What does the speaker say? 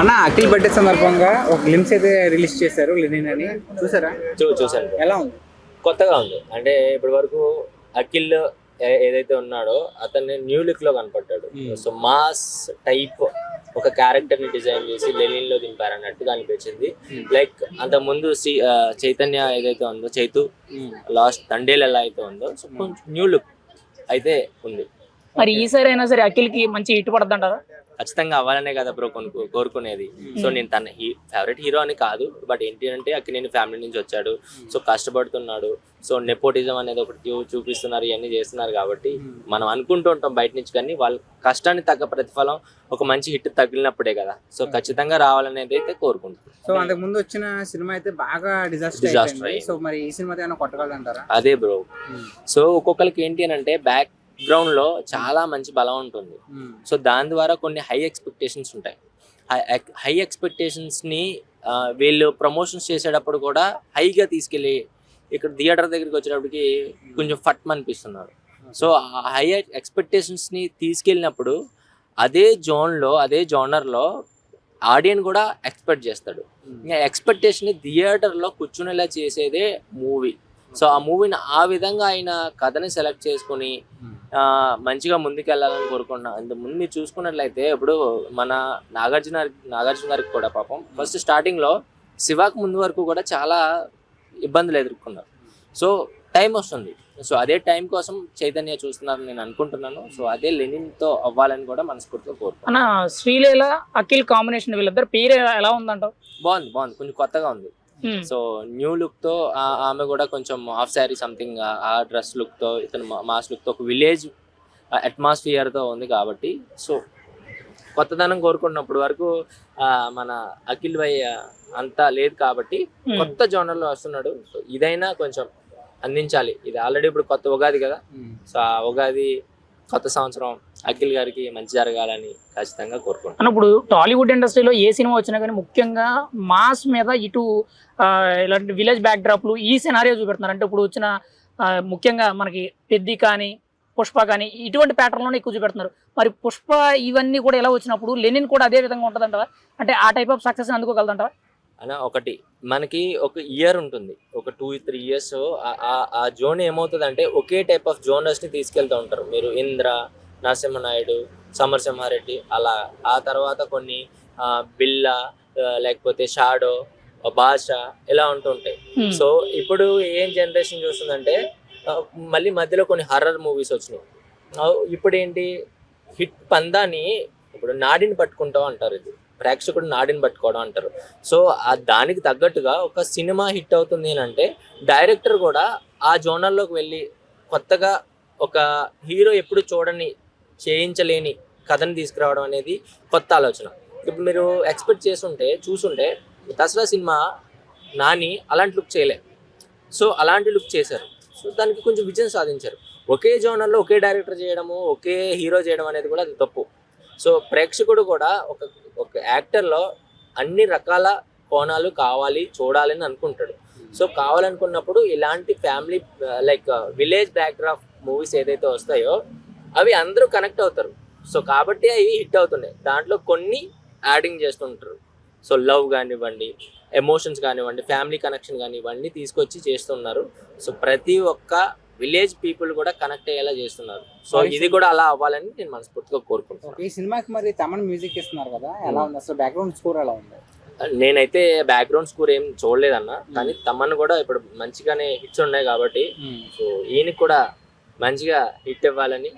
అన్న అఖిల్ బర్త్డే సందర్భంగా ఒక గ్లిమ్స్ అయితే రిలీజ్ చేశారు లెనిన్ అని. చూసారా? చూ చూసాను. ఎలా ఉంది? కొత్తగా ఉంది. అంటే ఇప్పటి వరకు అఖిల్ ఏదైతే ఉన్నాడో అతన్ని న్యూ లుక్లో కనపడ్డాడు. సో మాస్ టైప్ ఒక క్యారెక్టర్ని డిజైన్ చేసి లెనిన్లో దింపారన్నట్టుగా అనిపించింది. Hmm. లైక్ అంత ముందు చైతన్య ఏదైతే ఉందో చైతు లాస్ట్ తండేలు ఎలా అయితే ఉందో సో కొంచెం న్యూ లుక్ అయితే ఉంది. మరి ఈసారి అయినా సరే అఖిల్కి మంచి హిట్ పడుతుంది అంటారా ఖచ్చితంగా అవ్వాలనే కదా బ్రో కొనుక్కో కోరుకునేది. సో నేను తన హీ ఫేవరెట్ హీరో అని కాదు బట్ ఏంటి అంటే అక్కడ నేను ఫ్యామిలీ నుంచి వచ్చాడు. సో కష్టపడుతున్నాడు. సో నెపోటిజం అనేది ఒకటి చూపిస్తున్నారు ఇవన్నీ చేస్తున్నారు కాబట్టి మనం అనుకుంటూ ఉంటాం బయట నుంచి కానీ వాళ్ళ కష్టాన్ని తగ్గ ప్రతిఫలం ఒక మంచి హిట్ తగిలినప్పుడే కదా. సో ఖచ్చితంగా రావాలనేది అయితే సో కోరుకుంటున్నాను అంతకు ముందు వచ్చిన సినిమా అయితే బాగా డిజాస్టర్. సో మరి ఈ సినిమా కొట్టగలంటారా అదే బ్రో. సో ఒక్కొక్కరికి ఏంటి అని అంటే బ్యాక్ గ్రౌండ్లో చాలా మంచి బలం ఉంటుంది. సో దాని ద్వారా కొన్ని హై ఎక్స్పెక్టేషన్స్ ఉంటాయి. హై ఎక్స్పెక్టేషన్స్ని వీళ్ళు ప్రమోషన్స్ చేసేటప్పుడు కూడా హైగా తీసుకెళ్ళి ఇక్కడ థియేటర్ దగ్గరికి వచ్చేటప్పటికి కొంచెం ఫట్ అనిపిస్తున్నారు. సో హై ఎక్స్పెక్టేషన్స్ని తీసుకెళ్ళినప్పుడు అదే జోన్లో అదే జోనర్లో ఆడియన్ కూడా ఎక్స్పెక్ట్ చేస్తాడు. ఇంకా ఎక్స్పెక్టేషన్ని థియేటర్లో కూర్చునేలా చేసేదే మూవీ సో ఆ మూవీని ఆ విధంగా ఆయన కథని సెలెక్ట్ చేసుకుని మంచిగా ముందుకెళ్ళాలని కోరుకుంటున్నాను ఇంత ముందు మీరు చూసుకున్నట్లయితే ఇప్పుడు మన నాగార్జున నాగార్జున గారికి కూడా పాపం ఫస్ట్ స్టార్టింగ్లో శివాకు ముందు వరకు కూడా చాలా ఇబ్బందులు ఎదుర్కొన్నారు. సో టైం వస్తుంది. సో అదే టైం కోసం చైతన్య చూస్తున్నారని నేను అనుకుంటున్నాను. సో అదే లెనిన్తో అవ్వాలని కూడా మనస్ఫూర్తిగా కోరుకుంటున్నాను. శ్రీలీల అఖిల్ కాంబినేషన్ వీళ్ళిద్దరు పేరు ఎలా ఉందంటావు? బాగుంది బాగుంది. కొంచెం కొత్తగా ఉంది. సో న్యూ లుక్తో ఆ- ఆమె కూడా కొంచెం హాఫ్ శారీ సంథింగ్ ఆ డ్రెస్ లుక్తో ఇతను మాస్ లుక్తో ఒక విలేజ్ అట్మాస్ఫియర్తో ఉంది కాబట్టి. సో కొత్తదనం కోరుకున్నప్పుడు వరకు ఆ, మన అఖిల్ భయ్ అంతా లేదు కాబట్టి ఉమ్. కొత్త జోనర్లో వస్తున్నాడు. సో ఇదైనా కొంచెం అందించాలి. ఇది ఆల్రెడీ ఇప్పుడు కొత్త ఉగాది కదా. సో ఆ ఉగాది కొత్త సంవత్సరం అఖిల్ గారికి మంచి జరగాలని ఖచ్చితంగా కోరుకుంటున్నాను. ఇప్పుడు టాలీవుడ్ ఇండస్ట్రీలో ఏ సినిమా వచ్చినా కానీ ముఖ్యంగా మాస్ మీద ఇటు ఇలాంటి విలేజ్ బ్యాక్ డ్రాప్లు ఈ సినారియో చూపెడుతున్నారు. అంటే ఇప్పుడు వచ్చిన ముఖ్యంగా మనకి పెద్ది కానీ పుష్ప కానీ ఇటువంటి ప్యాటర్న్లోనే ఎక్కువ చూపెడుతున్నారు. మరి పుష్ప ఇవన్నీ కూడా ఎలా వచ్చినప్పుడు లెనిన్ కూడా అదే విధంగా ఉంటుందంటవా? అంటే ఆ టైప్ ఆఫ్ సక్సెస్ అందుకోగలదంటవా? అన్న ఒకటి మనకి ఒక ఇయర్ ఉంటుంది. ఒక టూ త్రీ ఇయర్స్ ఆ జోన్ ఏమవుతుంది అంటే ఒకే టైప్ ఆఫ్ జోనర్స్ని తీసుకెళ్తూ ఉంటారు. మీరు ఇంద్ర నరసింహనాయుడు సమరసింహారెడ్డి అలా. ఆ తర్వాత కొన్ని బిల్లా లేకపోతే షాడో భాష ఇలా ఉంటుంటాయి. సో ఇప్పుడు ఏం జనరేషన్ చూస్తుందంటే మళ్ళీ మధ్యలో కొన్ని హర్రర్ మూవీస్ వచ్చినాయి. ఇప్పుడు ఏంటి హిట్ పందాని ఇప్పుడు నాడిని పట్టుకుంటాం అంటారు ఇది. ప్రేక్షకుడు నాడిని పట్టుకోవడం అంటారు. సో ఆ దానికి తగ్గట్టుగా ఒక సినిమా హిట్ అవుతుంది అని అంటే డైరెక్టర్ కూడా ఆ జోనర్లోకి వెళ్ళి కొత్తగా ఒక హీరో ఎప్పుడు చూడని చేయించలేని కథను తీసుకురావడం అనేది కొత్త ఆలోచన. ఇప్పుడు మీరు ఎక్స్పెక్ట్ చేస్తుంటే చూసుంటే దసరా సినిమా నాని అలాంటి లుక్ చేయలే. సో అలాంటి లుక్ చేశారు. సో దానికి కొంచెం విజయం సాధించారు. ఒకే జోనర్లో ఒకే డైరెక్టర్ చేయడము ఒకే హీరో చేయడం అనేది కూడా అది తప్పు. సో ప్రేక్షకుడు కూడా ఒక ఒక యాక్టర్లో అన్ని రకాల కోణాలు కావాలి చూడాలని అనుకుంటాడు. సో కావాలనుకున్నప్పుడు ఇలాంటి family like village backdrop movies ఏదైతే వస్తాయో అవి అందరూ కనెక్ట్ అవుతారు. సో కాబట్టి అవి హిట్ అవుతున్నాయి. దాంట్లో కొన్ని యాడింగ్ చేస్తుంటారు. సో లవ్ కానివ్వండి ఎమోషన్స్ కానివ్వండి ఫ్యామిలీ కనెక్షన్ కానివ్వండి తీసుకొచ్చి చేస్తున్నారు. సో ప్రతి ఒక్క విలేజ్ పీపుల్ కూడా కనెక్ట్ అయ్యేలా చేస్తున్నారు. సో ఇది కూడా అలా అవ్వాలని నేను మనస్ఫూర్తిగా కోరుకుంటున్నాను. ఈ సినిమాకి మరి తమన్ మ్యూజిక్ ఇస్తున్నారు కదా ఎలా ఉంది? అసలు బ్యాక్గ్రౌండ్ స్కోర్ ఎలా ఉంది? నేనైతే బ్యాక్గ్రౌండ్ స్కోర్ ఏం చూడలేదన్న కానీ తమన్ కూడా ఇప్పుడు మంచిగానే హిట్స్ ఉన్నాయి కాబట్టి సో ఈయనకి కూడా మంచిగా హిట్ ఇవ్వాలని